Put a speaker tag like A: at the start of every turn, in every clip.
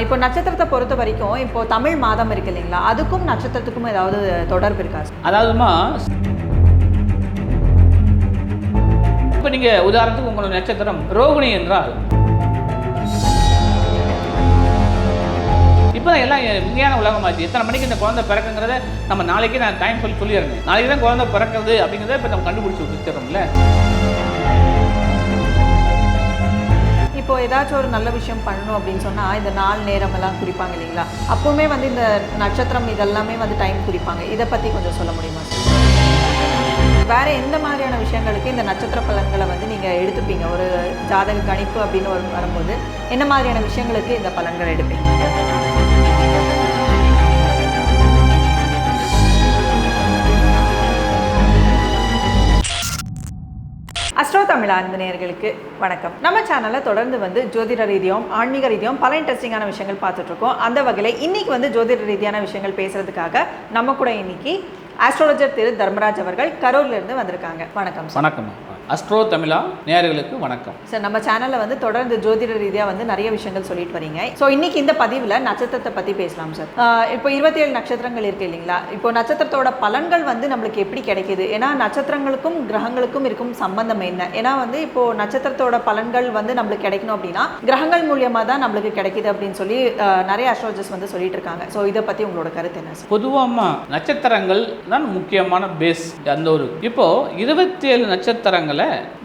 A: இப்போ நட்சத்திரத்தை பொறுத்த வரைக்கும் இப்போ தமிழ் மாதம் இருக்கு இல்லைங்களா? அதுக்கும் நட்சத்திரத்துக்கும் ஏதாவது தொடர்பு இருக்கா?
B: அதாவதுமா இப்போ நீங்கள் உதாரணத்துக்கு உங்களோட நட்சத்திரம் ரோகிணி என்றால் இப்போ தான் எல்லாம் விஞ்ஞான உலகமாச்சு எத்தனை மணிக்கு இந்த குழந்தை பிறக்குங்கிறத நம்ம நாளைக்கு நான் டைம் சொல்லி சொல்லிடுறேன். நாளைக்கு தான் குழந்தை பிறக்குறது அப்படிங்கிறத இப்போ நம்ம கண்டுபிடிச்சி வச்சுக்கிறோம்ல
A: இப்போ ஏதாச்சும் ஒரு நல்ல விஷயம் பண்ணணும் அப்படின்னு சொன்னால் இந்த நாள் நேரம் எல்லாம் குறிப்பாங்க இல்லைங்களா? அப்போவுமே வந்து இந்த நட்சத்திரம் இதெல்லாமே வந்து டைம் குறிப்பாங்க. இதை பற்றி கொஞ்சம் சொல்ல முடியுமா வேறு வேற எந்த மாதிரியான விஷயங்களுக்கு இந்த நட்சத்திர பலன்களை வந்து நீங்க எடுத்துப்பீங்க? ஒரு ஜாதக கணிப்பு அப்படின்னு வரும்- வரும்போது என்ன மாதிரியான விஷயங்களுக்கு இந்த பலன்களை எடுப்பீங்க? தமிழ் அந்த வணக்கம். நம்ம சேனலில் தொடர்ந்து வந்து ஜோதிட ரீதியாகவும் ஆன்மீக ரீதியாகவும் பல இன்ட்ரெஸ்டிங்கான விஷயங்கள் பார்த்துட்ருக்கோம் அந்த வகையில் இன்னைக்கு வந்து ஜோதிட ரீதியான விஷயங்கள் பேசுறதுக்காக நம்ம கூட இன்னைக்கு ஆஸ்ட்ராலஜர் திரு தர்மராஜ் அவர்கள் கரூர்ல இருந்து வந்திருக்காங்க. வணக்கம்
B: வணக்கம். அஸ்ட்ரோ தமிழா நேயர்களுக்கு வணக்கம்.
A: சார் நம்ம சேனலில் வந்து தொடர்ந்து ஜோதிட ரீதியாக வந்து நிறைய விஷயங்கள் சொல்லிட்டு வரீங்க. ஸோ இன்னைக்கு இந்த பதிவில் நட்சத்திரத்தை பற்றி பேசலாம் சார் இப்போ இருபத்தி ஏழு நட்சத்திரங்கள் இருக்கு இல்லைங்களா? இப்போ நட்சத்திரத்தோட பலன்கள் வந்து நம்மளுக்கு எப்படி கிடைக்குது? ஏன்னா நட்சத்திரங்களுக்கும் கிரகங்களுக்கும் இருக்கும் சம்பந்தம் என்ன? ஏன்னா வந்து இப்போ நட்சத்திரத்தோட பலன்கள் வந்து நம்மளுக்கு கிடைக்கணும் அப்படின்னா கிரகங்கள் மூலியமாக தான் நம்மளுக்கு கிடைக்குது அப்படின்னு சொல்லி நிறைய அஸ்ட்ராலஜர்ஸ் வந்து சொல்லிட்டு இருக்காங்க. ஸோ இதை பற்றி உங்களோட கருத்து என்ன சார்
B: பொதுவாக நட்சத்திரங்கள் தான் முக்கியமான பேஸ் அந்த ஒரு இப்போ இருபத்தி ஏழு நட்சத்திரங்களை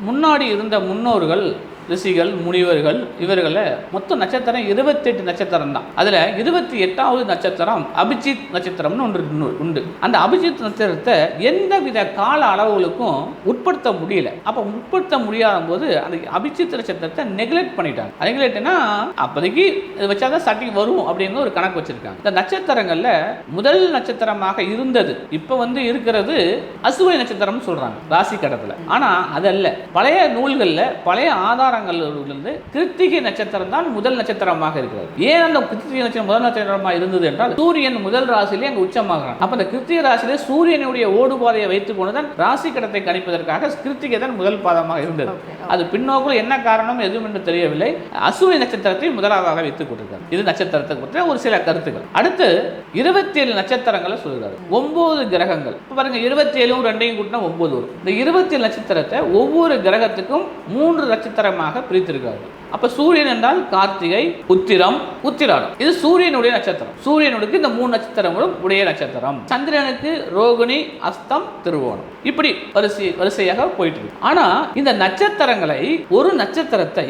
B: முன்னாடி இருந்த முன்னோர்கள் ரிஷிகள் முனிவர்கள் இவர்களை மொத்தம் நட்சத்திரம் இருபத்தெட்டு நட்சத்திரம் தான் அதில் இருபத்தி எட்டாவது நட்சத்திரம் அபிஜித் நட்சத்திரம்னு ஒன்று உண்டு. அந்த அபிஜித் நட்சத்திரத்தை எந்தவித கால அளவுகளுக்கும் உட்படுத்த முடியல. அப்போ உட்படுத்த முடியாத போது அந்த அபிஜித் நட்சத்திரத்தை நெக்லெக்ட் பண்ணிட்டாங்க. நெக்லெக்ட்னா அப்போதைக்கு இதை வச்சாதான் சட்டிங் வரும் அப்படிங்கிற ஒரு கணக்கு வச்சிருக்காங்க. இந்த நட்சத்திரங்கள்ல முதல் நட்சத்திரமாக இருந்தது இப்போ வந்து இருக்கிறது அசுவை நட்சத்திரம்னு சொல்றாங்க. ராசி கடத்துல ஆனா அதல்ல. பழைய நூல்கள்ல பழைய ஆதாரங்களிலிருந்து கிருத்திகை நட்சத்திரம் தான் முதல் நட்சத்திரமாக இருக்கிறது. ஏன் அந்த கிருத்திகை நட்சத்திரம் முதல் நட்சத்திரமாக இருந்தது என்றால் சூரியன் முதல் ராசியிலே அங்க உச்சமாகிறான். அப்ப அந்த கிருத்திகை ராசியிலே சூரியனுடைய ஓடுபாதையை வைத்துக் கொண்டுதான் ராசி கடத்தை கணிப்பதற்காக கிருத்திகை தான் முதல் பாதமாக இருந்தது. அது பின்னோக்கில் என்ன காரணம் எதுவும் என்று தெரியவில்லை. அசுவினி நட்சத்திரத்தை முதலாவதாக வைத்துக் கொண்டிருக்கார் இது நட்சத்திரத்தை பற்றிய ஒரு சில கருத்துக்கள். அடுத்து இருபத்தி ஏழு நட்சத்திரங்களை சொல்கிறார். ஒன்பது கிரகங்கள். இப்போ பாருங்க இருபத்தி ஏழும் ரெண்டையும் கூட்டினா ஒன்பது வரும். இந்த இருபத்தி ஏழு நட்சத்திரத்தை ஒவ்வொரு கிரகத்துக்கும் மூன்று நட்சத்திரமாக பிரித்திருக்கார்கள் அப்ப சூரியன் என்றால் கார்த்திகை உத்திரம் உத்திராடம். இது சூரியனுடைய நட்சத்திரம். சூரியனுக்கு இந்த மூணு நட்சத்திரங்களும் உடைய நட்சத்திரம். சந்திரனுக்கு ரோகிணி அஸ்தம் திருவோணம். இப்படி வரிசை வரிசையாக போயிட்டு இருக்கு ஆனா இந்த நட்சத்திரங்களை ஒரு நட்சத்திரத்தை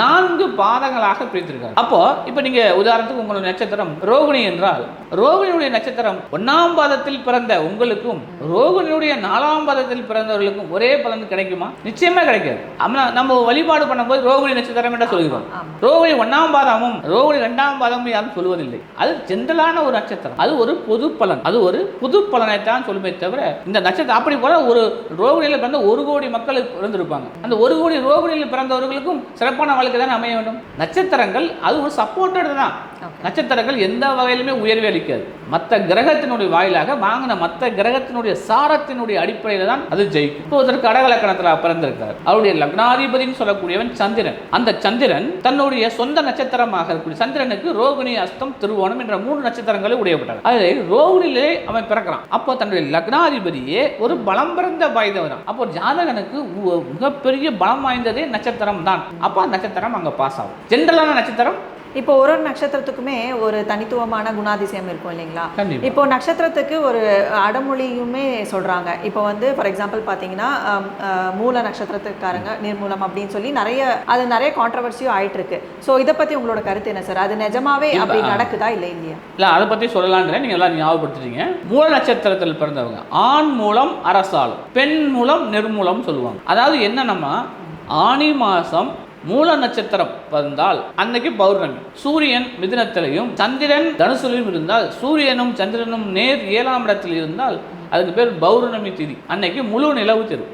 B: நான்கு பாதங்களாக பிரித்திருக்காங்க. அப்போ இப்ப நீங்க உதாரணத்துக்கு உங்களுடைய நட்சத்திரம் ரோகிணி என்றால் ரோகிணியுடைய நட்சத்திரம் ஒன்னாம் பாதத்தில் பிறந்த உங்களுக்கும் ரோகிணியுடைய நாலாம் பாதத்தில் பிறந்தவர்களுக்கும் ஒரே பலன் கிடைக்குமா? நிச்சயமா கிடைக்காது. நம்ம வழிபாடு பண்ணும்போது ரோகிணி நட்சத்திரம் சொல்கிறோம்.
A: ஆமா.
B: ரோகிணி ஒன்னாம் பாதமும் ரோகிணி இரண்டாம் பாதமும் யாரும் சொல்வதில்லை. அது ஜென்ரலான ஒரு நட்சத்திரம். அது ஒரு பொது பலன். அது ஒரு புது பலனை தான் சொல்லுமே தவிர இந்த நட்சத்திரம் அப்படி போல ஒரு ரோகிணியில் பிறந்த ஒரு கோடி மக்கள் பிறந்திருப்பாங்க. அந்த ஒரு கோடி ரோகிணியில் பிறந்தவர்களுக்கும் சிறப்பான வாழ்க்கை தான் அமைய வேண்டும்? நட்சத்திரங்கள் அது ஒரு சப்போர்ட்டட் தான். நட்சத்திரங்கள் எந்த வகையிலுமே உயர்வே அளிக்காது. மற்ற கிரகத்தினுடைய வாயிலாக வாங்கின மற்ற கிரகத்தினுடைய சாரத்தினுடைய அடிப்படையில் தான் அது ஜெயிக்கும். இப்போ ஒருத்தர் கடகலக்கணத்தில் பிறந்திருக்கார் அவருடைய லக்னாதிபதினு சொல்லக்கூடியவன் சந்திரன். அந்த சந்திரன் தன்னுடைய சொந்த நட்சத்திரமாக இருக்கக்கூடிய சந்திரனுக்கு ரோகிணி அஸ்தம் திருவோணம் என்ற மூணு நட்சத்திரங்களை உடையப்பட்டார் அதில் ரோகிணியிலே அவன் பிறக்கிறான். அப்போ தன்னுடைய லக்னாதிபதியே ஒரு பலம் பிறந்த வாய்ந்தவர் அப்போ ஜாதகனுக்கு மிகப்பெரிய பலம் வாய்ந்ததே நட்சத்திரம் தான் அப்போ நட்சத்திரம் அங்கே பாஸ் ஆகும். ஜென்ரலான நட்சத்திரம்
A: இப்போ ஒரு ஒரு நட்சத்திரத்துக்குமே ஒரு தனித்துவமான குணாதிசயம் இருக்கும் இல்லைங்களா. இப்போ நட்சத்திரத்துக்கு ஒரு அடமொழியுமே சொல்றாங்க. இப்போ வந்து ஃபார் எக்ஸாம்பிள் பார்த்தீங்கன்னா மூல நட்சத்திரத்துக்காரங்க நிர்மூலம் அப்படின்னு சொல்லி நிறைய அது நிறைய கான்ட்ரவர்சியும் ஆயிட்டு இருக்கு ஸோ இதை பத்தி உங்களோட கருத்து என்ன சார் அது நிஜமாவே அப்படி. நடக்குதா இல்லை இல்லையா?
B: இல்லை அதை பற்றி சொல்லலான்றேன். நீங்கள் எல்லாம் ஞாபகப்படுத்துறீங்க மூல நட்சத்திரத்தில் பிறந்தவங்க ஆண் மூலம் அரசாளும் பெண் மூலம் நிர்மூலம் சொல்லுவாங்க. அதாவது என்னன்னா ஆனி மாதம் மூல நட்சத்திரம் வந்தால் அன்னைக்கு பௌர்ணமி. சூரியன் மிதுனத்திலையும் சந்திரன் தனுசுலையும் இருந்தால் சூரியனும் சந்திரனும் நேர் ஏழாம் இடத்தில் இருந்தால் அதுக்கு பேர் பௌர்ணமி திதி. அன்னைக்கு முழு நிலவு
A: தெரு.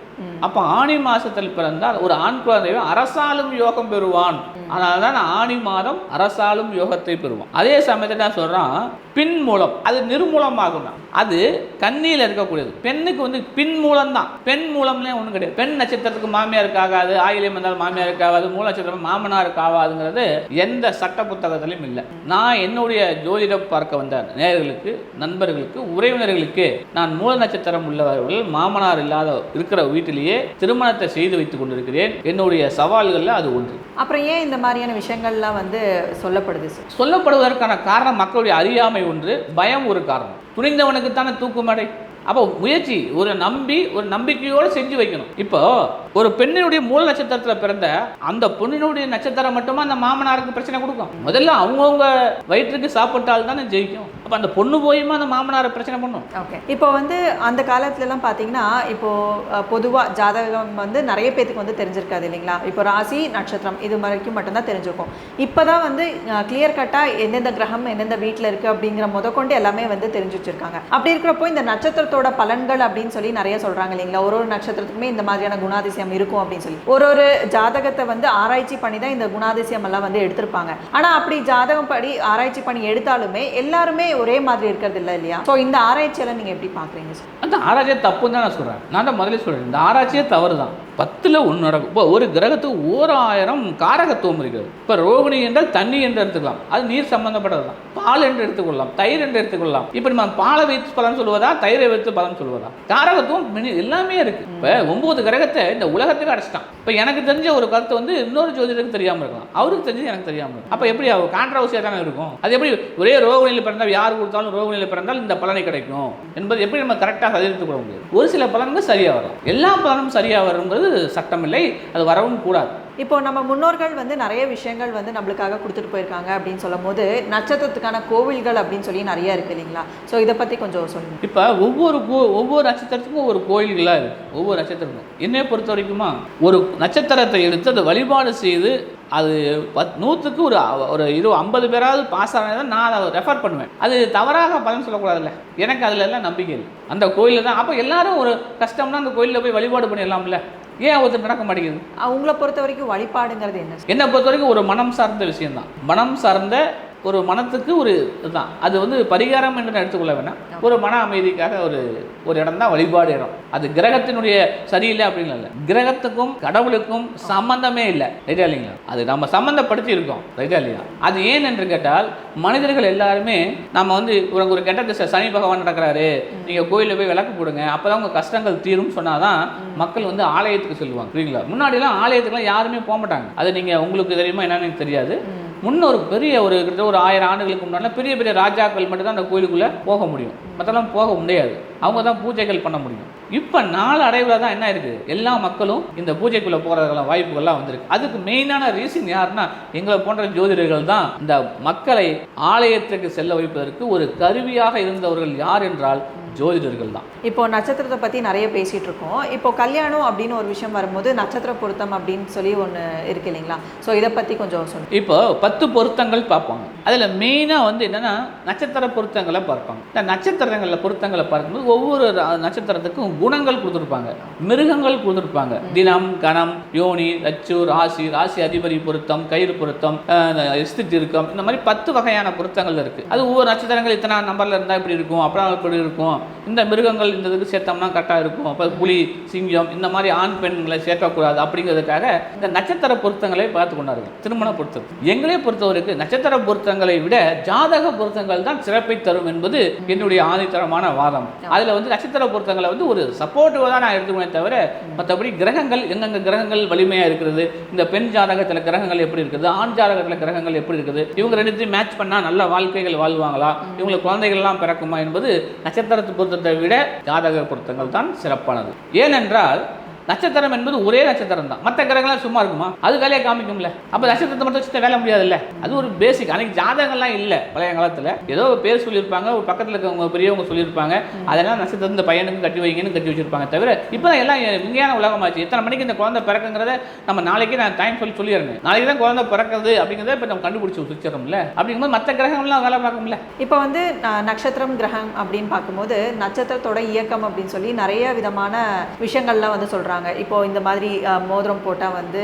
B: அப்போ ஆணி மாதத்தில் பிறந்தால் ஒரு ஆண் குழந்தை அரசாலும் யோகம் பெறுவான். அதனால தான் ஆணி மாதம் அரசாலும் யோகத்தை பெறுவான். அதே சமயத்தில் நான் சொல்கிறான் பின் மூலம். அது நிர்மூலமாகும் தான். அது கண்ணியில் இருக்கக்கூடியது. பெண்ணுக்கு வந்து பின் மூலம் தான் பெண் மூலம்லே ஒன்றும் கிடையாது. பெண் நட்சத்திரத்துக்கு மாமியாருக்கு ஆகாது ஆயிலியம் வந்தாலும் மாமியாருக்கு ஆகாது மூல நட்சத்திரம் மாமனாருக்கு ஆகாதுங்கிறது எந்த சட்ட புத்தகத்திலையும் இல்லை. நான் என்னுடைய ஜோதிடம் பார்க்க வந்த நேயர்களுக்கு நண்பர்களுக்கு உறவினர்களுக்கு நான் மூல நட்சத்திரம் உள்ளவர்கள் மாமனார் இல்லாத இருக்கிற வீட்டிலேயே திருமணத்தை செய்து வைத்துக் கொண்டிருக்கிறேன். என்னுடைய சவால்களில் அது ஒன்று.
A: அப்புறம் ஏன் இந்த மாதிரியான விஷயங்கள்லாம் வந்து சொல்லப்படுது
B: சொல்லப்படுவதற்கான காரணம் மக்களுடைய அறியாமை ஒன்று பயம் ஒரு காரணம். துணிந்தவனுக்கு தானே தூக்குமடை அப்போ முயற்சி ஒரு நம்பி ஒரு நம்பிக்கையோடு செஞ்சு வைக்கணும். இப்போ ஒரு பெண்ணினுடைய மூல நட்சத்திரத்தில் பிறந்த அந்த பொண்ணினுடைய நட்சத்திரம் மட்டுமா அந்த மாமனாருக்கு பிரச்சனை கொடுக்கும்? முதல்ல அவங்கவுங்க வயிற்றுக்கு சாப்பிட்டால் தானே ஜெயிக்கும். அப்போ அந்த பொண்ணு போயுமா அந்த மாமனாரை பிரச்சனை பண்ணும்?
A: ஓகே இப்போ வந்து அந்த காலத்துலலாம் பார்த்தீங்கன்னா இப்போ பொதுவாக ஜாதகம் வந்து நிறைய பேத்துக்கு வந்து தெரிஞ்சிருக்காது இல்லைங்களா? இப்போ ராசி நட்சத்திரம் இது வரைக்கும் மட்டும்தான் தெரிஞ்சிருக்கும். இப்போ தான் வந்து கிளியர் கட்டாக எந்தெந்த கிரகம் எந்தெந்த வீட்டில் இருக்குது அப்படிங்கிற முதற்கொண்டு எல்லாமே வந்து தெரிஞ்சு வச்சிருக்காங்க. அப்படி இருக்கிறப்போ இந்த நட்சத்திரத்தோட பலன்கள் அப்படின்னு சொல்லி நிறைய சொல்கிறாங்க இல்லைங்களா? ஒரு ஒரு நட்சத்திரத்துக்குமே இந்த மாதிரியான குணாதிசயம் இருக்கும் அப்படின்னு சொல்லி. ஒரு ஒரு ஜாதகத்தை வந்து ஆராய்ச்சி பண்ணி தான் இந்த குணாதிசயம் எல்லாம் வந்து எடுத்திருப்பாங்க. ஆனால் அப்படி ஜாதகம் படி ஆராய்ச்சி பண்ணி எடுத்தாலுமே எல்லாருமே ஒரே மாதிரி இருக்கிறது இல்லை இல்லையா? ஸோ இந்த ஆராய்ச்சியெல்லாம் நீங்கள் எப்படி பார்க்குறீங்க
B: அந்த ஆராய்ச்சியை தப்புன்னு தான் நான் சொல்கிறேன் நான் தான் முதல்ல சொல்கிறேன் இந்த ஆராய்ச்சியே தவறு தான் பத்தில் ஒன்று நடக்கும். இப்போ ஒரு கிரகத்துக்கு ஓராயிரம் காரகத்துவம் இருக்கிறது. இப்போ ரோகிணி என்றால் தண்ணி என்று எடுத்துக்கலாம். அது நீர் சம்பந்தப்பட்டது தான் பால் என்று எடுத்துக்கொள்ளலாம். தயிர் என்று எடுத்துக்கொள்ளலாம். இப்போ நம்ம பாலை வைத்து பலன் சொல்வதா? தயிரை வைத்து பலன் சொல்வதா? காரகத்துவம் எல்லாமே இருக்கு. இப்போ ஒன்பது கிரகத்தை இந்த உலகத்துக்கு அடைச்சிட்டான். இப்போ எனக்கு தெரிஞ்ச ஒரு கருத்து வந்து இன்னொரு ஜோதிடருக்கு தெரியாமல் இருக்கலாம். அவருக்கு தெரிஞ்சது எனக்கு தெரியாமல் இருக்கும். அப்போ எப்படி அவர் கான்ட்ரவர்சியாக தானே இருக்கும்? அது எப்படி ஒரே ரோகிணியில் பிறந்தால் யார் கொடுத்தாலும் ரோகிணியில் பிறந்தால் இந்த பலனை கிடைக்கும்? என்பது எப்படி நம்ம கரெக்டாக சதிர்த்து கொள்ள முடியும்? ஒரு சில பலன்கள் சரியாக வரும். எல்லா பலனும் சரியாக வருங்கிறது சட்டம் இல்லை அது வரவும் கூடாது.
A: இப்போ நம்ம முன்னோர்கள் வந்து நிறைய விஷயங்கள் வந்து நம்மளுக்காக கொடுத்துட்டு போயிருக்காங்க அப்படின்னு சொல்லும் போது நட்சத்திரத்துக்கான கோவில்கள் அப்படின்னு சொல்லி நிறைய இருக்கு இல்லைங்களா? ஸோ இதை பற்றி கொஞ்சம் சொல்லுங்க.
B: இப்போ ஒவ்வொரு கோ ஒவ்வொரு நட்சத்திரத்துக்கும் ஒரு கோயில்களாக இருக்குது ஒவ்வொரு நட்சத்திரமும். என்னை பொறுத்த வரைக்குமா ஒரு நட்சத்திரத்தை எடுத்து அதை வழிபாடு செய்து அது பத் நூற்றுக்கு ஒரு ஒரு இரு ஐம்பது பேராவது பாஸ் ஆனால் நான் அதை ரெஃபர் பண்ணுவேன். அது தவறாக பலன் சொல்லக்கூடாதுல்ல. எனக்கு அதில் எல்லாம் நம்பிக்கை இல்லை. அந்த கோயிலில் தான் அப்போ எல்லாரும் ஒரு கஷ்டம்னா அந்த கோயிலில் போய் வழிபாடு பண்ணிடலாம்ல. ஏன் ஒருத்தர் நடக்க மாட்டேங்குது?
A: அவங்கள பொறுத்த வரைக்கும் வழிபாடுங்கிறது என்ன?
B: என்னை பொறுத்த வரைக்கும் ஒரு மனம் சார்ந்த விஷயம்தான். மனம் சார்ந்த ஒரு மனத்துக்கு ஒரு இதுதான். அது வந்து பரிகாரம் என்று எடுத்துக்கொள்ள வேணாம் ஒரு மன அமைதிக்காக ஒரு ஒரு இடம் தான் வழிபாடு இடம். அது கிரகத்தினுடைய சரியில்லை அப்படின்னு இல்லை. கிரகத்துக்கும் கடவுளுக்கும் சம்பந்தமே இல்லை. ரைட்டா இல்லைங்களா? அது நம்ம சம்பந்தப்படுத்தி இருக்கோம். ரைட்டா இல்லையா? அது ஏன் என்று கேட்டால் மனிதர்கள் எல்லாருமே நம்ம வந்து ஒரு ஒரு கெட்ட திசை சனி பகவான் நடக்கிறாரு. நீங்கள் கோயிலில் போய் விளக்கு போடுங்க. அப்போ தான் உங்கள் கஷ்டங்கள் தீரும் சொன்னாதான் மக்கள் வந்து ஆலயத்துக்கு சொல்லுவாங்க புரியுங்களா முன்னாடிலாம் ஆலயத்துக்குலாம் யாருமே போக மாட்டாங்க. அது நீங்கள் உங்களுக்கு தெரியுமா என்னன்னு தெரியாது. முன்ன ஒரு பெரிய ஒரு கிட்டத்தட்ட ஒரு ஆயிரம் ஆண்டுகளுக்கு முன்னாடி பெரிய பெரிய ராஜாக்கள் மட்டும்தான் அந்த கோயிலுக்குள்ளே போக முடியும். மற்றெல்லாம் போக முடியாது. அவங்க தான் பூஜைகள் பண்ண முடியும். இப்போ நாள் அடைவில் தான் என்ன இருக்குது எல்லா மக்களும் இந்த பூஜைக்குள்ளே போகிறதுக்கெல்லாம் வாய்ப்புகள்லாம் வந்திருக்கு. அதுக்கு மெயினான ரீசன் யாருன்னா எங்களை போன்ற ஜோதிடர்கள் தான் இந்த மக்களை ஆலயத்துக்கு செல்ல வைப்பதற்கு ஒரு கருவியாக இருந்தவர்கள் யார் என்றால் ஜோதிடர்கள் தான்.
A: இப்போ நட்சத்திரத்தை பற்றி நிறைய பேசிகிட்டு இருக்கோம். இப்போ கல்யாணம் அப்படின்னு ஒரு விஷயம் வரும்போது நட்சத்திர பொருத்தம் அப்படின்னு சொல்லி ஒன்று இருக்கு இல்லைங்களா? ஸோ இதை பற்றி கொஞ்சம் சொல்லுங்கள்
B: இப்போ பத்து பொருத்தங்கள் பார்ப்பாங்க. அதில் மெயினாக வந்து என்னென்னா நட்சத்திர பொருத்தங்களை பார்ப்பாங்க. இந்த நட்சத்திரங்களில் பொருத்தங்களை பார்க்கும்போது ஒவ்வொரு நட்சத்திரத்துக்கும் குணங்கள் கொடுத்துருப்பாங்க. மிருகங்கள் கொடுத்துருப்பாங்க. தினம் கணம் யோனி ரச்சு ராசி ராசி அதிபதி பொருத்தம் கயிறு பொருத்தம் இஸ்தி திருக்கம் இந்த மாதிரி பத்து வகையான பொருத்தங்கள் இருக்குது அது ஒவ்வொரு நட்சத்திரங்கள் இத்தனை நம்பரில் இருந்தால் இப்படி இருக்கும் அப்புறம் இப்படி இருக்கும். இந்த மிருகங்கள் இந்த இதுக்கு சேர்த்தோம்னா கரெக்டாக இருக்கும். அப்போ புலி சிங்கம் இந்த மாதிரி ஆண் பெண்களை சேர்க்கக்கூடாது அப்படிங்கிறதுக்காக இந்த நட்சத்திர பொருத்தங்களை பார்த்து கொண்டார்கள். திருமண பொருத்தம் எங்களே பொறுத்தவரைக்கு நட்சத்திர பொருத்தங்களை விட ஜாதக பொருத்தங்கள் தான் சிறப்பை தரும் என்பது என்னுடைய ஆணித்தரமான வாதம். அதில் வந்து நட்சத்திர பொருத்தங்களை வந்து ஒரு சப்போர்ட்டிவாக தான் நான் எடுத்துக்குவேன் தவிர மற்றபடி கிரகங்கள் எங்கெங்க கிரகங்கள் வலிமையாக இருக்கிறது இந்த பெண் ஜாதகத்தில் கிரகங்கள் எப்படி இருக்குது ஆண் ஜாதகத்தில் கிரகங்கள் எப்படி இருக்குது இவங்க ரெண்டுத்தையும் மேட்ச் பண்ணால் நல்ல வாழ்க்கைகள் வாழ்வாங்களா இவங்களுக்கு குழந்தைகள்லாம் பிறக்குமா என்பது நட்சத்திரத்து பொருத்தத்தை விட ஜாதக பொருத்தங்கள் தான் சிறப்பானது. ஏனென்றால் நட்சத்திரம் என்பது ஒரே நட்சத்திரம் தான். மற்ற கிரகங்கள்லாம் சும்மா இருக்குமா? அது வேலையை காமிக்கும்ல. அப்போ நட்சத்திரத்தை மட்டும் வச்சுட்டு வேலை முடியாதுல்ல? அது ஒரு பேசிக் அன்னைக்கு ஜாதகம்லாம் இல்லை. பழைய காலத்தில். ஏதோ ஒரு பேர் சொல்லியிருப்பாங்க ஒரு பக்கத்தில் இருக்கவங்க பெரியவங்க சொல்லியிருப்பாங்க. அதெல்லாம் நட்சத்திரம் இந்த பையனுக்கு கட்டி வைங்கன்னு கட்டி வச்சிருப்பாங்க தவிர இப்போ தான் எல்லாம் விஞ்ஞான உலகமாச்சு எத்தனை மணிக்கு இந்த குழந்தை பிறக்குங்கிறத நம்ம நாளைக்கு நான் டைம் சொல்லி சொல்லிடுறேன். நாளைக்கு தான் குழந்தை பிறக்கிறது அப்படிங்கிறத இப்போ நம்ம கண்டுபிடிச்சி வச்சிடறோம்ல. அப்படிங்கும்போது மற்ற கிரகங்கள்லாம் வேலை பார்க்கும்ல.
A: இப்போ வந்து நட்சத்திரம் கிரகம் அப்படின்னு பார்க்கும்போது நட்சத்திரத்தோட இயக்கம் அப்படின்னு சொல்லி நிறைய விதமான விஷயங்கள்லாம் வந்து சொல்கிறாங்க சொல்கிறாங்க இப்போது இந்த மாதிரி மோதிரம் போட்டால் வந்து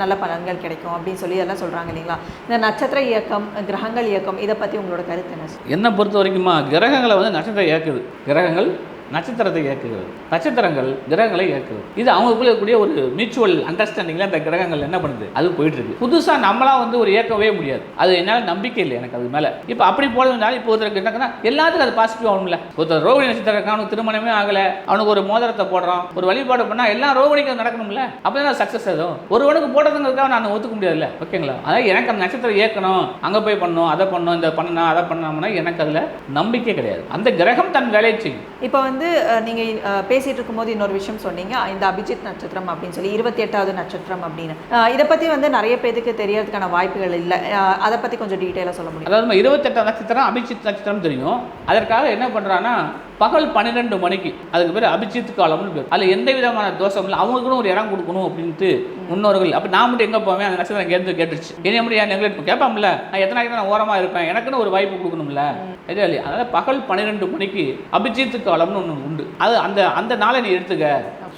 A: நல்ல பலன்கள் கிடைக்கும் அப்படின்னு சொல்லி எல்லாம் சொல்கிறாங்க இல்லைங்களா? இந்த நட்சத்திர இயக்கம் கிரகங்கள் இயக்கம் இதை பற்றி உங்களோட கருத்து என்ன?
B: என்னை பொறுத்த வரைக்குமா கிரகங்களை வந்து நட்சத்திரம் இயக்குது. கிரகங்கள் நட்சத்திரத்தை இயக்குகிறது. நட்சத்திரங்கள் கிரகங்களை இயக்குது இது அவங்களுக்குள்ள இருக்கக்கூடிய ஒரு மியூச்சுவல் அண்டர்ஸ்டாண்டிங்ல அந்த கிரகங்கள் என்ன பண்ணுது? அது போயிட்டு இருக்கு புதுசா நம்மளா வந்து ஒரு இயக்கவே முடியாது. அது என்னால நம்பிக்கை இல்லை எனக்கு அது மேல. இப்போ அப்படி போலனால இப்போ ஒருத்தருக்கு என்னக்குன்னா எல்லாத்துக்கும் அது பாசிட்டிவ் ஆகணும்ல ஒருத்தர் ரோகிணி நட்சத்திரம் அவனுக்கு திருமணமே ஆகல. அவனுக்கு ஒரு மோதிரத்தை போடுறான். ஒரு வழிபாடு பண்ணா எல்லா ரோகிணிக்கும் நடக்கணும்ல. அப்பதான் சக்சஸ் ஆகும் ஒருவனுக்கு போடுறதுங்கிறதுக்காக நான் ஒத்துக்க முடியாதுல்ல. ஓகேங்களா? அதாவது எனக்கு அந்த நட்சத்திரம் இயக்கணும். அங்க போய் பண்ணணும் அதை பண்ணணும் இந்த பண்ணணும் அதை பண்ணணும்னா எனக்கு அதுல நம்பிக்கை கிடையாது. அந்த கிரகம் தன் வேலையை செய்யும்.
A: இப்போ வந்து வந்து நீங்க பேசிகிட்டு பேசிட்டு இருக்கும்போது இன்னொரு விஷயம் சொன்னீங்க. இந்த அபிஜித் நட்சத்திரம் அப்படின்னு சொல்லி இருபத்தி எட்டாவது நட்சத்திரம் அப்படின்னு. இதை பத்தி வந்து நிறைய பேருக்கு தெரியறதுக்கான வாய்ப்புகள் இல்லை. அதை பத்தி கொஞ்சம் டீட்டெயிலாக சொல்ல முடியும்?
B: அதாவது இருபத்தெட்டாம் நட்சத்திரம் அபிஜித் நட்சத்திரம் தெரியும். அதற்காக என்ன பண்ணுறான்னா பகல் பன்னிரெண்டு மணிக்கு. அதுக்கு பேர் அபிஜித் காலம்னு பேர். அதில் எந்த விதமான தோஷம் இல்லை. அவங்களுக்குன்னு ஒரு இடம் கொடுக்கணும் அப்படின்ட்டு முன்னோர்கள். அப்போ நான் மட்டும் எங்கே போவேன்? அந்த நட்சத்திரம் கேட்டு கேட்டுருச்சு. என்னைய மட்டும் ஏன் நெக்லெக்ட் கேட்பாம்ல நான் எத்தனை நாளைக்கு நான் ஓரமாக இருப்பேன்? எனக்குன்னு ஒரு வாய்ப்பு கொடுக்கணும்ல. இல்லையா இல்லையா? அதனால் பகல் பன்னிரெண்டு மணிக்கு அபிஜித் காலம்னு ஒன்று உண்டு. அது அந்த அந்த நாளை நீ எடுத்துக்க.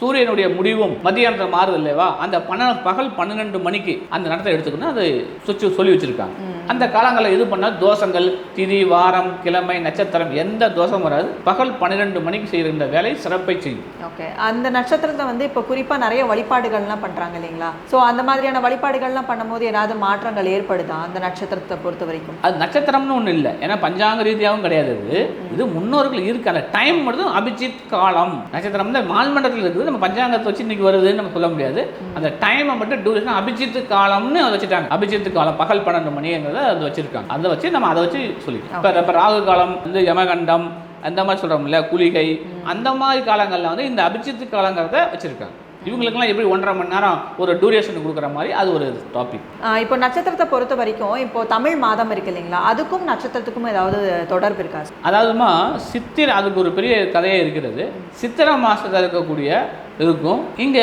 B: சூரியனுடைய முடிவும் மத்தியானத்தில் மாறுது இல்லையவா அந்த பன்ன பகல் பன்னிரெண்டு மணிக்கு அந்த நடத்தை எடுத்துக்கணும் அது சுச்சு சொல்லி வச்சிருக்காங்க. அந்த காலங்களில் இது பண்ணால் தோஷங்கள் திதி வாரம் கிழமை நட்சத்திரம் எந்த தோஷம் வராது. பகல் பன்னிரெண்டு மணிக்கு செய்கிற வேலை சிறப்பை செய்யும்.
A: ஓகே. அந்த நட்சத்திரத்தை வந்து இப்போ குறிப்பா நிறைய வழிபாடுகள்லாம் பண்றாங்க இல்லைங்களா? ஸோ அந்த மாதிரியான வழிபாடுகள்லாம் பண்ணும்போது ஏதாவது மாற்றங்கள் ஏற்படுதா அந்த நட்சத்திரத்தை பொறுத்த வரைக்கும்?
B: அது நட்சத்திரம்னு ஒன்றும் இல்லை. ஏன்னா பஞ்சாங்க ரீதியாகவும் கிடையாது இது இது முன்னோர்கள் இருக்கு. அந்த டைம் மட்டும் அபிஜித் காலம். நட்சத்திரம் வந்து மால்மண்டலத்தில் இருக்குது. நம்ம பஞ்சாங்கத்தை வச்சு இன்னைக்கு வருதுன்னு நம்ம சொல்ல முடியாது. அந்த டைமை மட்டும் டூரேஷன் அபிஜித் காலம்னு அதை வச்சுட்டாங்க. அபிஜித் காலம் பகல் பன்னெண்டு மணிங்கிறத அதை வச்சிருக்காங்க. அதை வச்சு நம்ம அதை வச்சு சொல்லிக்கலாம். இப்போ இப்போ ராகு காலம் வந்து யமகண்டம் அந்த மாதிரி சொல்கிறோம்ல குளிகை அந்த மாதிரி காலங்களில் வந்து இந்த அபிஜித் காலங்கிறத வச்சிருக்காங்க. இவங்களுக்கெல்லாம் எப்படி ஒன்றரை மணி நேரம் ஒரு டூரேஷன் கொடுக்குற மாதிரி அது ஒரு டாபிக்
A: இப்போ நட்சத்திரத்தை பொறுத்த வரைக்கும் இப்போ தமிழ் மாதம் இருக்கு இல்லைங்களா? அதுக்கும் நட்சத்திரத்துக்கும் ஏதாவது தொடர்பு இருக்கா?
B: அதாவதுமா சித்திரை அதுக்கு ஒரு பெரிய கதையே இருக்கிறது. சித்திரை மாசத்துல இருக்கக்கூடிய இருக்கும் இங்க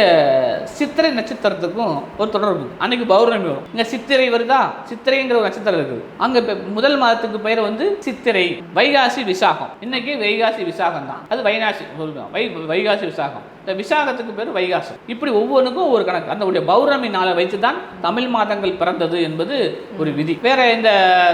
B: சித்திரை நட்சத்திரத்துக்கும் ஒரு தொடர்பு. அன்னைக்கு பௌர்ணமி வரும். இங்க சித்திரை வருதா? சித்திரைங்கிற ஒரு நட்சத்திரம் இருக்குது. அங்க இப்ப முதல் மாதத்துக்கு பெயர் வந்து சித்திரை. வைகாசி விசாகம். இன்னைக்கு வைகாசி விசாகம் தான் அது வைகாசி சொல்லுவோம் வை வைகாசி விசாகம். இந்த விசாகத்துக்கு பேர் வைகாசம். இப்படி ஒவ்வொன்றுக்கும் ஒரு கணக்கு. அந்த உடைய பௌர்ணமி நாளை வைத்து தான் தமிழ் மாதங்கள் பிறந்தது என்பது ஒரு விதி. வேற இந்த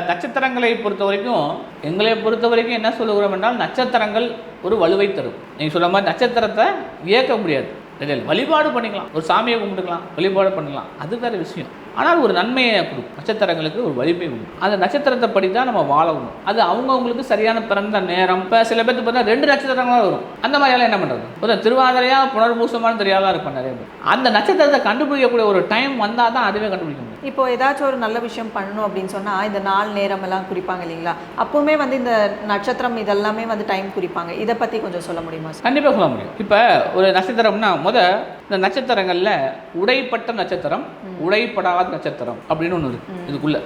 B: நட்சத்திரங்களை பொறுத்த வரைக்கும் எங்களை பொறுத்த வரைக்கும் என்ன சொல்லுகிறோம் என்றால் நட்சத்திரங்கள் ஒரு வலுவை தரும். நீங்கள் சொல்ற மாதிரி நட்சத்திரத்தை இயக்க முடியாது. இல்லை, இல்லை. வழிபாடு பண்ணிக்கலாம். ஒரு சாமியை கும்பிட்டுக்கலாம் வழிபாடு பண்ணலாம். அது வேறு விஷயம். ஆனால் ஒரு நன்மையை கொடுக்கும். நட்சத்திரங்களுக்கு ஒரு வலிமை உண்டு. அந்த நட்சத்திரத்தை படி தான் நம்ம வாழணும். அது அவங்கவுங்களுக்கு சரியான பிறந்த நேரம். இப்போ சில பேருக்கு பார்த்தா ரெண்டு நட்சத்திரங்களாக வரும். அந்த மாதிரியெல்லாம் என்ன பண்ணுறது ஒரு திருவாதிரையா புனர்பூசமான தெரியாதான் இருப்பாங்க நிறைய பேர். அந்த நட்சத்திரத்தை கண்டுபிடிக்கக்கூடிய ஒரு டைம் வந்தால் தான் அதுவே கண்டுபிடிக்க முடியும்.
A: இப்போ ஏதாச்சும் ஒரு நல்ல விஷயம் பண்ணணும் அப்படின்னு சொன்னா இந்த நாள் நேரம் எல்லாம் குறிப்பாங்க இல்லைங்களா? அப்பவுமே வந்து இந்த நட்சத்திரம் இதெல்லாமே வந்து டைம் குறிப்பாங்க. இதை பத்தி கொஞ்சம் சொல்ல முடியுமா
B: கண்டிப்பாக சொல்ல முடியும். இப்போ ஒரு நட்சத்திரம்னா முத இந்த நட்சத்திரங்களில் உடைப்பட்ட நட்சத்திரம் உடைப்படாத நட்சத்திரம் அப்படின்னு ஒன்று இருக்கு. இதுக்குள்ள.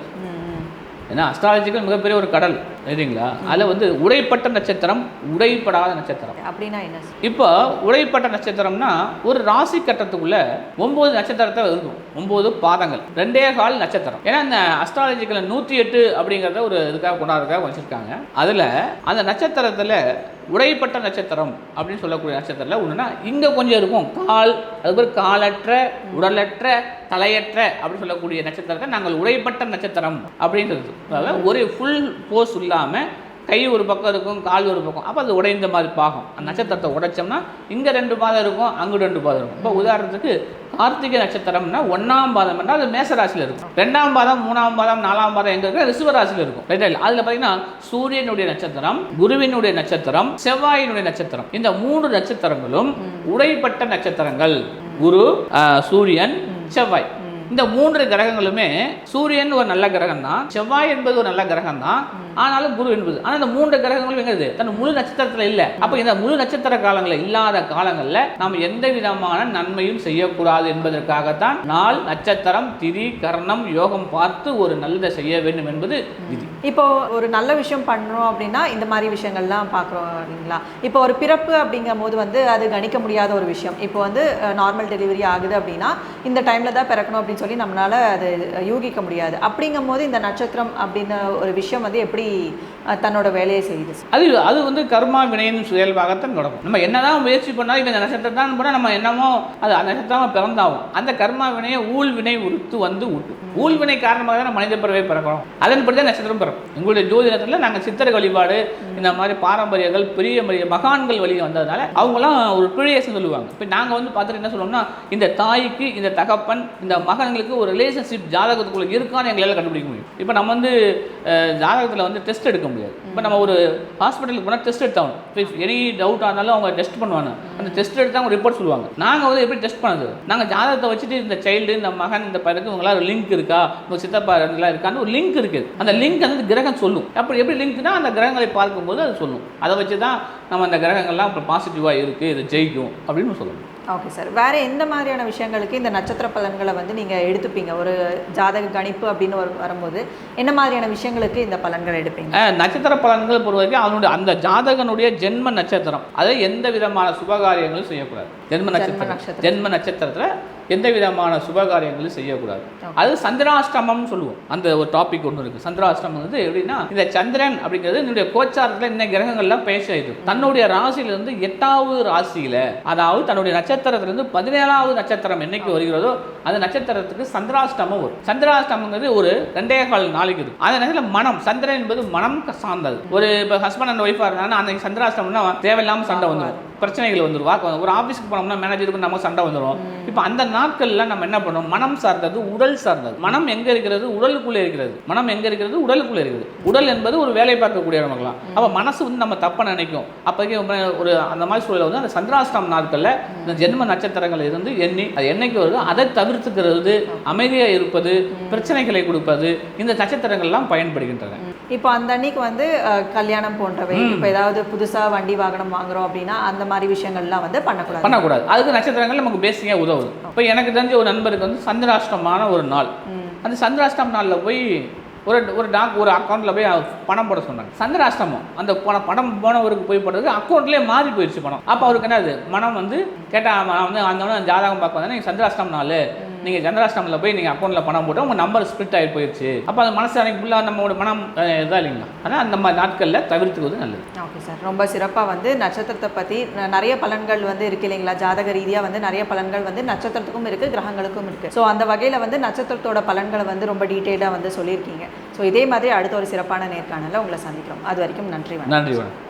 B: ஏன்னா அஸ்ட்ராலஜிக்கல் மிகப்பெரிய ஒரு கடல். சரிங்களா அதில் வந்து உடைப்பட்ட நட்சத்திரம் உடைப்படாத நட்சத்திரம்.
A: அப்படின்னா என்ன?
B: இப்போ உடைப்பட்ட நட்சத்திரம்னா ஒரு ராசி கட்டத்துக்குள்ள ஒன்பது நட்சத்திரத்தை இருக்கும் ஒன்பது பாதங்கள். ரெண்டே கால் நட்சத்திரம். ஏன்னா இந்த அஸ்ட்ராலஜிக்கல் நூற்றி எட்டு அப்படிங்கிறத ஒரு இதுக்காக கொண்டாடுறதுக்காக வச்சிருக்காங்க. அதில் அந்த நட்சத்திரத்தில் உடைப்பட்ட நட்சத்திரம் அப்படின்னு சொல்லக்கூடிய நட்சத்திரத்தில் ஒன்றுனா இங்கே கொஞ்சம் இருக்கும். கால் அதுக்கப்புறம் காலற்ற உடலற்ற தலையற்ற அப்படின்னு சொல்லக்கூடிய நட்சத்திரத்தை நாங்கள் உடைப்பட்ட நட்சத்திரம் அப்படின்றது. அதாவது ஒரு ஃபுல் போஸ் இல்லாமல் கை ஒரு பக்கம் இருக்கும் கால் ஒரு பக்கம். அப்போ அது உடைந்த மாதிரி பாகம். அந்த நட்சத்திரத்தை உடைச்சோம்னா இங்கே ரெண்டு பாதம் இருக்கும் அங்கே ரெண்டு பாதம் இருக்கும். இப்போ உதாரணத்துக்கு கார்த்திகை நட்சத்திரம்னா ஒன்றாம் பாதம் என்றால் அது மேசராசியில் இருக்கும். ரெண்டாம் பாதம் மூணாம் பாதம் நாலாம் பாதம் எங்கே இருக்கு? ரிஷப இருக்கும். ரைட்டா இல்லை. அதில் பார்த்தீங்கன்னா சூரியனுடைய நட்சத்திரம் குருவினுடைய நட்சத்திரம் செவ்வாயினுடைய நட்சத்திரம். இந்த மூணு நட்சத்திரங்களும் உடைப்பட்ட நட்சத்திரங்கள். குரு சூரியன் செவ்வாய். இந்த மூன்று கிரகங்களுமே சூரியன் ஒரு நல்ல கிரகம் தான் செவ்வாய் என்பது ஒரு நல்ல கிரகம் தான் ஆனாலும் குரு என்பது. ஆனால் இந்த மூன்று கிரகங்களும் எங்கிறது தன் முழு நட்சத்திரத்தில் இல்லை. அப்போ இந்த முழு நட்சத்திர காலங்களில் இல்லாத காலங்களில் நாம் எந்த விதமான நன்மையும் செய்யக்கூடாது என்பதற்காகத்தான் நாள் நட்சத்திரம் திதி கர்ணம் யோகம் பார்த்து ஒரு நல்லதை செய்ய வேண்டும் என்பது விதி.
A: இப்போ ஒரு நல்ல விஷயம் பண்ணுறோம் அப்படின்னா இந்த மாதிரி விஷயங்கள்லாம் பார்க்குறோம் இல்லைங்களா? இப்போ ஒரு பிறப்பு அப்படிங்கும் போது வந்து அது கணிக்க முடியாத ஒரு விஷயம். இப்போ வந்து நார்மல் டெலிவரி ஆகுது அப்படின்னா இந்த டைமில் தான் பிறக்கணும் அப்படின்னு அப்படின்னு சொல்லி நம்மளால அது யூகிக்க முடியாது. அப்படிங்கும் போது இந்த நட்சத்திரம் அப்படின்ற ஒரு விஷயம் வந்து எப்படி தன்னோட வேலையை செய்யுது?
B: அது அது வந்து கர்மா வினையின் செயல்பாகத்தான் நடக்கும் நம்ம என்னதான் முயற்சி பண்ணாலும் இந்த நட்சத்திரம் தான் போனால் நம்ம என்னமோ அது அந்த நட்சத்திரமாக பிறந்தாகும் அந்த கர்மா வினையை ஊழ் வினை உறுத்து வந்து விட்டு ஊழ் வினை காரணமாக தான் மனித பிறவை பிறக்கிறோம். அதன்படி தான் நட்சத்திரம் பிறக்கும். எங்களுடைய ஜோதிடத்தில் நாங்கள் சித்திரை வழிபாடு இந்த மாதிரி பாரம்பரியங்கள் பெரிய பெரிய மகான்கள் வழி வந்ததுனால அவங்களாம் ஒரு பிழையசம் சொல்லுவாங்க. இப்போ நாங்கள் வந்து பார்த்துட்டு என்ன சொல்லுவோம்னா இந்த தாய்க்கு இந்த தகப்பன் இந்த மகன்களுக்கு ஒரு ரிலேஷன்ஷிப் ஜாதகத்துக்குள்ளே இருக்கான்னு எங்களால் கண்டுபிடிக்க முடியும். இப்போ நம்ம வந்து ஜாதகத்தில் வந்து டெஸ்ட் எடுக்க முடியாது. இப்போ நம்ம ஒரு ஹாஸ்பிட்டலுக்கு போனால் டெஸ்ட் எடுத்தாகணும். இப்போ எனி டவுட் ஆனாலும் அவங்க டெஸ்ட் பண்ணுவாங்க. அந்த டெஸ்ட் எடுத்து அவங்க ரிப்போர்ட் சொல்லுவாங்க. நாங்கள் வந்து எப்படி டெஸ்ட் பண்ணது? நாங்கள் ஜாதகத்தை வச்சுட்டு இந்த சைல்டு இந்த மகன் இந்த பையனுக்கு இவங்களாம் ஒரு லிங்க் இருக்கா? உங்கள் சித்தப்பா இதெல்லாம் இருக்கான்னு ஒரு லிங்க் இருக்குது. அந்த லிங்க் வந்து கிரகம் சொல்லும். அப்படி எப்படி லிங்க்னா அந்த கிரகங்களை பார்க்கும்போது அது சொல்லும். அதை வச்சு தான் நம்ம அந்த கிரகங்கள்லாம் அப்புறம் பாசிட்டிவாக இருக்குது இது ஜெயிக்கும் அப்படின்னு சொல்லணும்
A: ஓகே சார் வேற எந்த மாதிரியான விஷயங்களுக்கு இந்த நட்சத்திர பலன்களை வந்து நீங்க எடுத்துப்பீங்க? ஒரு ஜாதக கணிப்பு அப்படின்னு வரு- வரும்போது என்ன மாதிரியான விஷயங்களுக்கு இந்த பலன்களை எடுப்பீங்க?
B: நட்சத்திர பலன்கள் பொறுத்த வரைக்கும் அவனுடைய அந்த ஜாதகனுடைய ஜென்ம நட்சத்திரம். அதை எந்த விதமான சுபகாரியங்களும் செய்யக்கூடாது. ஜென்ம நட்சத்திரம். ஜென்ம நட்சத்திரத்தில் எந்த விதமான சுபகாரியங்களும் செய்யக்கூடாது. அது சந்திராஷ்டமம்னு சொல்லுவோம். அந்த ஒரு டாபிக் ஒன்று இருக்கு. சந்திராஷ்டமம் வந்து எப்படின்னா இந்த சந்திரன் அப்படிங்கிறது என்னுடைய கோச்சாரத்தில் இந்த கிரகங்கள்லாம் பேசாயிருக்கு தன்னுடைய ராசியிலிருந்து எட்டாவது ராசியில அதாவது தன்னுடைய நட்சத்திரத்திலிருந்து பதினேழாவது நட்சத்திரம் என்னைக்கு வருகிறதோ அந்த நட்சத்திரத்துக்கு சந்திராஷ்டமம் வரும். சந்திராஷ்டமங்கிறது ஒரு ரெண்டே கால் நாளைக்கு இருக்கும். அந்த நேரத்தில் மனம் சந்திரன் என்பது மனம் சார்ந்தது. ஒரு இப்போ ஹஸ்பண்ட் அண்ட் ஒய்ஃபாக இருந்தாங்கன்னா அன்னைக்கு சந்திராஷ்டமம்னா தேவையில்லாமல் சண்டை வந்துடும் பிரச்சனைகள் வந்துடும் வாக்கு. ஒரு ஆஃபீஸ்க்கு போனோம்னா மேனேஜருக்கு நம்ம சண்டை வந்துடும் இப்போ அந்த நாட்கள்ல நம்ம என்ன பண்ணுவோம் மனம் சார்ந்தது உடல் சார்ந்தது. மனம் எங்க இருக்கிறது? உடலுக்குள்ளே இருக்கிறது. மனம் எங்க இருக்கிறது? உடலுக்குள்ளே இருக்குது. உடல் என்பது ஒரு வேலை பார்க்கக்கூடிய நமக்குலாம் அப்போ மனசு வந்து நம்ம தப்ப நினைக்கும். அப்போக்கே ஒரு அந்த மாதிரி சூழல வந்து அந்த சந்திராஷ்டம் நாட்களில் இந்த ஜென்ம நட்சத்திரங்கள் இருந்து எண்ணி அது என்னைக்கு வருதோ அதை தவிர்த்துக்கிறது அமைதியாக இருப்பது பிரச்சனைகளை கொடுப்பது இந்த நட்சத்திரங்கள்லாம் பயன்படுகின்றன.
A: இப்போ அந்த அன்னைக்கு வந்து கல்யாணம் போன்றவை இப்போ ஏதாவது புதுசா வண்டி வாகனம் வாங்குறோம் அப்படின்னா அந்த மாதிரி விஷயங்கள்லாம் வந்து பண்ணக்கூடாது.
B: பண்ணக்கூடாது. அதுக்கு நட்சத்திரங்கள் நமக்கு பேசிக்காக உதவுது. இப்போ எனக்கு தெரிஞ்ச ஒரு நண்பருக்கு வந்து சந்திராஷ்டமான ஒரு நாள். அந்த சந்திராஷ்டம் நாளில் போய் ஒரு ஒரு டாக் ஒரு அக்கௌண்ட்டில் போய் பணம் போட சொன்னாங்க. சந்திராஷ்டமம். அந்த பணம் பணம் போனவருக்கு போய் போடுறது அக்கௌண்ட்லேயே மாறி போயிடுச்சு பணம். அப்போ அவருக்கு என்னது மனம் வந்து கேட்டால் வந்து அந்த ஜாதகம் பார்க்க வந்தா நீங்கள் சந்திராஷ்டம் நாள். நீங்கள் சந்திராஷ்டமில் போய் நீங்கள் அக்கௌண்ட்டில் பணம் போட்டு உங்கள் நம்பர் ஸ்பிட் ஆகி போயிடுச்சு அப்போ அந்த மனசு அன்னைக்கு ஃபுல்லாக நம்மளோட மனம் அஹ், இதா இல்லைங்களா? ஆனால் அந்த மாதிரி நாட்களில் தவிர்த்துவது நல்லது.
A: ஓகே சார் ரொம்ப சிறப்பாக வந்து நட்சத்திரத்தை பற்றி நிறைய பலன்கள் வந்து இருக்கு இல்லைங்களா? ஜாதக ரீதியாக வந்து நிறைய பலன்கள் வந்து நட்சத்திரத்துக்கும் இருக்குது கிரகங்களுக்கும் இருக்குது ஸோ அந்த வகையில் வந்து நட்சத்திரத்தோட பலன்களை வந்து ரொம்ப டீட்டெயிலாக வந்து சொல்லியிருக்கீங்க. ஸோ இதே மாதிரி அடுத்த ஒரு சிறப்பான நேர்காணலில் உங்களை சந்திக்கிறோம். அது வரைக்கும் நன்றி வணக்கம்.
B: நன்றி வணக்கம்.